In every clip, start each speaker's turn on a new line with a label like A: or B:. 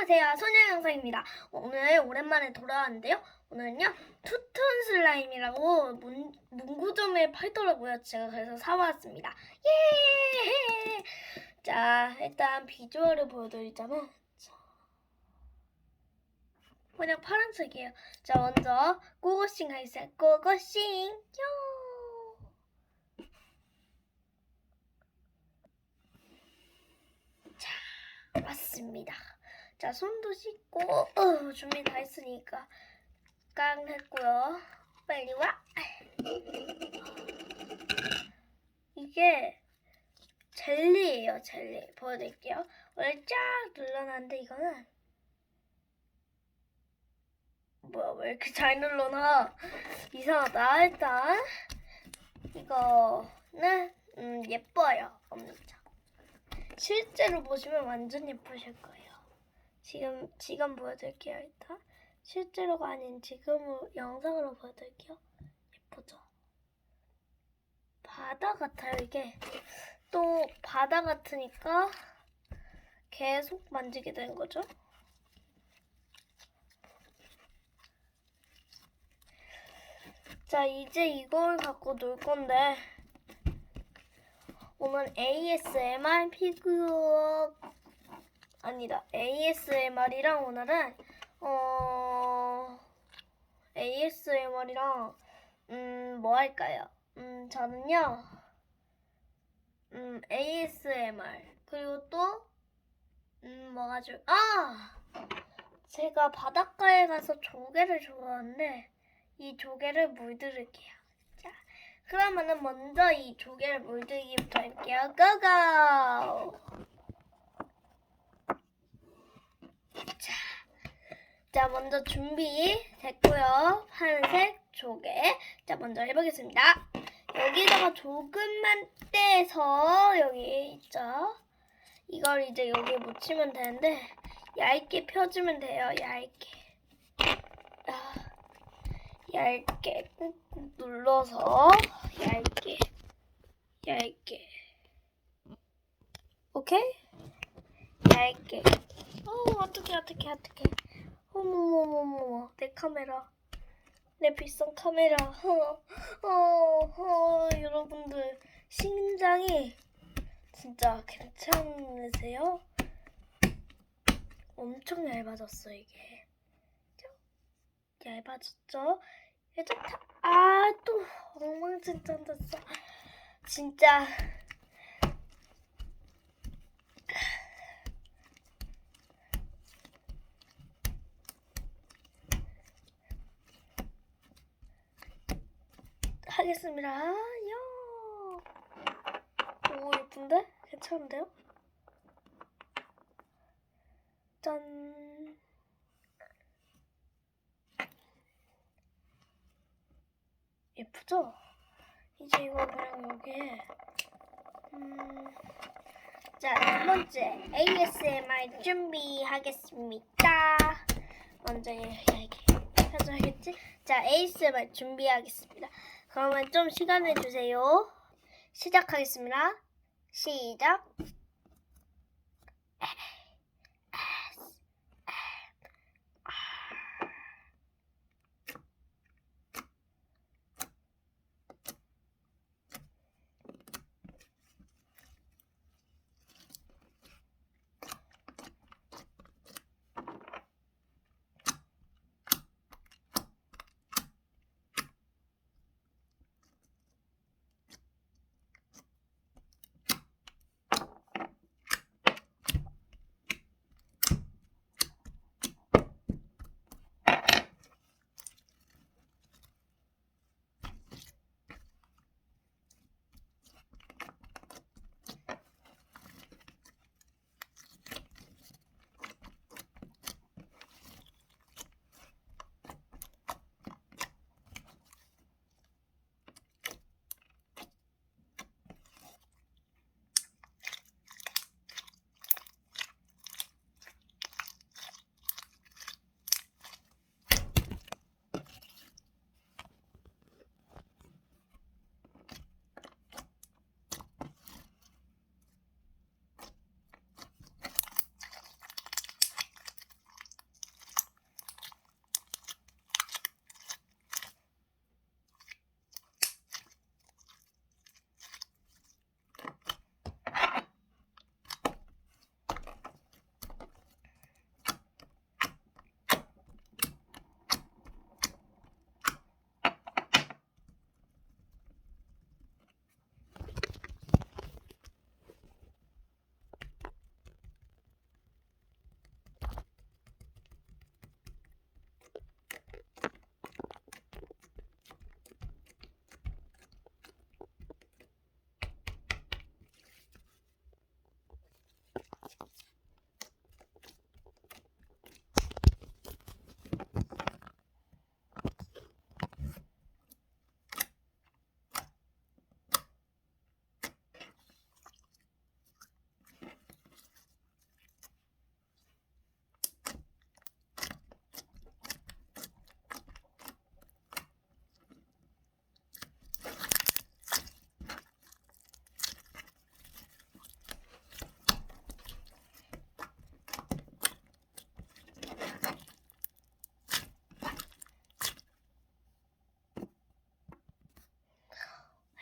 A: 안녕하세요. 소녀 영상입니다. 오늘 오랜만에 돌아왔는데요. 오늘은요, 투톤 슬라임이라고 문, 문구점에 팔더라고요. 제가 그래서 사왔습니다. 예! 자, 일단 비주얼을 보여드리자면, 자, 그냥 파란색이에요. 자, 먼저 고고싱 하겠습니다. 고고싱! 요! 자, 왔습니다. 자, 손도 씻고 어, 준비 다 했으니까 깡 했고요. 빨리 와. 이게 젤리예요, 젤리. 보여드릴게요. 원래 쫙 눌러놨는데 이거는 뭐야 왜 이렇게 잘 눌러놔? 이상하다. 일단 이거는 음, 예뻐요, 엄청. 실제로 보시면 완전 예쁘실 거예요. 지금 지금 보여드릴게요 일단. 실제로가 아닌 지금 영상으로 보여드릴게요. 예쁘죠? 바다 같아요 이게 또 바다 같으니까 계속 만지게 되는 거죠? 자 이제 이걸 갖고 놀 건데 오늘 ASMR 피규어 아니다. ASMR이랑 오늘은 어 ASMR이랑 음 뭐 할까요? 음 저는요 음 ASMR 그리고 또 음 뭐가 줄 아! 제가 바닷가에 가서 조개를 좋아하는데 이 조개를 물들을게요. 자, 그러면은 먼저 이 조개를 물들기부터 할게요. 고고! 자, 자 먼저 준비 됐고요. 파란색 조개. 자 먼저 해보겠습니다. 여기다가 조금만 떼서 여기 있죠. 이걸 이제 여기에 묻히면 되는데 얇게 펴주면 돼요. 얇게. 아, 얇게 꾹꾹 눌러서 얇게 얇게 오케이? 얇게 어 어떡해 어떡해 어떡해 어머머머머 내 카메라. 내 비싼 카메라. 어, 어, 어, 여러분들 심장이 진짜 괜찮으세요? 엄청 얇아졌어 이게. 얇아졌죠? 이제 아또 엉망진창 됐어. 진짜 하겠습니다. 야. 오, 예쁜데? 괜찮은데요? 짠. 예쁘죠? 이제 이거 그냥 여기에 음, 자, 첫 번째 ASMR 준비하겠습니다. 먼저 이렇게 펴줘야겠지? 자, ASMR 준비하겠습니다. 그러면 좀 시간을 주세요. 시작하겠습니다. 시작.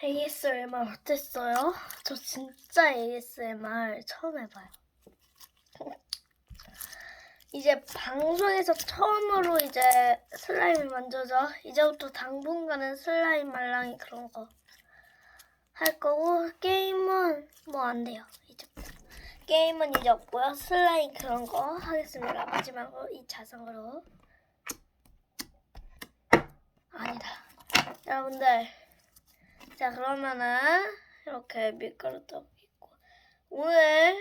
A: ASMR 어땠어요? 저 진짜 ASMR 처음 해봐요. 이제 방송에서 처음으로 이제 슬라임을 만져죠. 이제부터 당분간은 슬라임 말랑이 그런 거 할 거고 게임은 뭐 안 돼요. 이제부터 게임은 이제 없고요. 슬라임 그런 거 하겠습니다. 마지막으로 이 자성으로 아니다. 여러분들 자 그러면은 이렇게 밀가루 떡 있고 오늘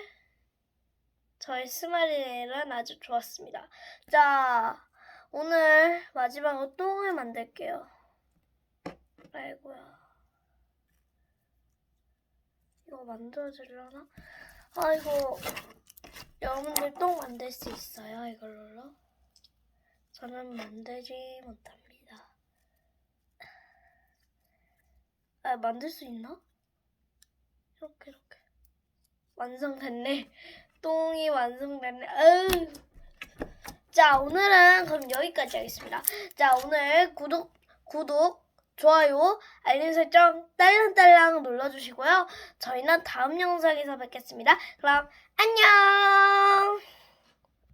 A: 저희 스마일은 아주 좋았습니다. 자 오늘 마지막으로 똥을 만들게요. 아이고야 이거 만들어주려나? 아이고 여러분들 똥 만들 수 있어요 이걸로? 저는 만들지 못합니다. 아, 만들 수 있나? 이렇게 이렇게 완성됐네. 똥이 완성됐네. 아유. 자, 오늘은 그럼 여기까지 하겠습니다. 자, 오늘 구독 구독 좋아요, 알림 설정 딸랑딸랑 눌러주시고요. 저희는 다음 영상에서 뵙겠습니다. 그럼 안녕!